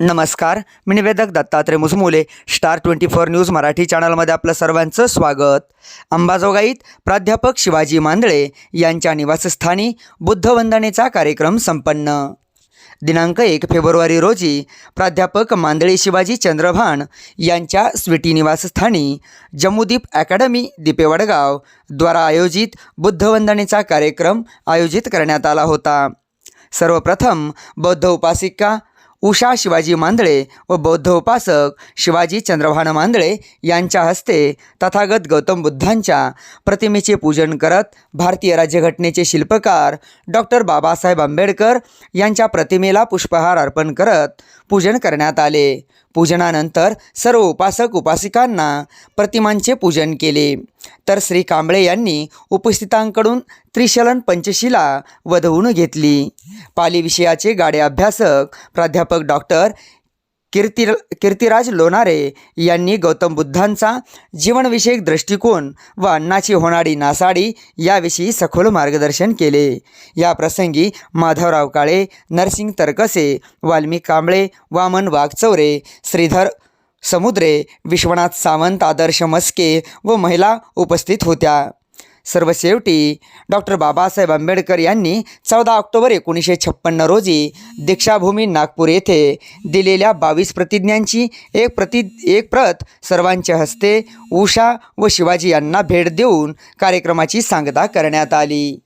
नमस्कार मी निवेदक Dattatray Musmule star twenty four news Marathi चॅनलमध्ये आपलं सर्वांचं स्वागत. अंबाजोगाईत प्राध्यापक शिवाजी मांदळे यांच्या निवासस्थानी बुद्धवंदनेचा कार्यक्रम संपन्न. दिनांक एक फेब्रुवारी रोजी प्राध्यापक मांदळे शिवाजी चंद्रभान यांच्या स्वीटी निवासस्थानी जम्मूदीप अकॅडमी दिपे वडगाव द्वारा आयोजित बुद्धवंदनेचा कार्यक्रम आयोजित करण्यात आला होता. सर्वप्रथम बौद्ध उपासिका उषा शिवाजी मांदळे व बौद्ध उपासक शिवाजी चंद्रभान मांदळे यांच्या हस्ते तथागत गौतम बुद्धांच्या प्रतिमेचे पूजन करत भारतीय राज्यघटनेचे शिल्पकार डॉक्टर बाबासाहेब आंबेडकर यांच्या प्रतिमेला पुष्पहार अर्पण करत पूजन करण्यात आले. पूजनानंतर सर्व उपासक उपासिकांना प्रतिमांचे पूजन केले. तर श्री कांबळे यांनी उपस्थितांकडून त्रिशलन पंचशिला वधवून घेतली. पाली विषयाचे गाडे अभ्यासक प्राध्यापक डॉक्टर कीर्ती कीर्तिराज लोणारे यांनी गौतम बुद्धांचा जीवनविषयक दृष्टिकोन व अन्नाची होणारी नासाडी याविषयी सखोल मार्गदर्शन केले. या प्रसंगी माधवराव काळे नरसिंग तरकसे वाल्मी कांबळे वामन वाघचौरे श्रीधर समुद्रे विश्वनाथ सावंत आदर्श मस्के व महिला उपस्थित होत्या. सर्व शेवटी डॉक्टर बाबासाहेब आंबेडकर यांनी चौदा ऑक्टोबर एकोणीसशे छप्पन्न रोजी दीक्षाभूमी नागपूर येथे दिलेल्या बावीस प्रतिज्ञांची एक प्रति एक प्रत सर्वांच्या हस्ते उषा व शिवाजी यांना भेट देऊन कार्यक्रमाची सांगता करण्यात आली.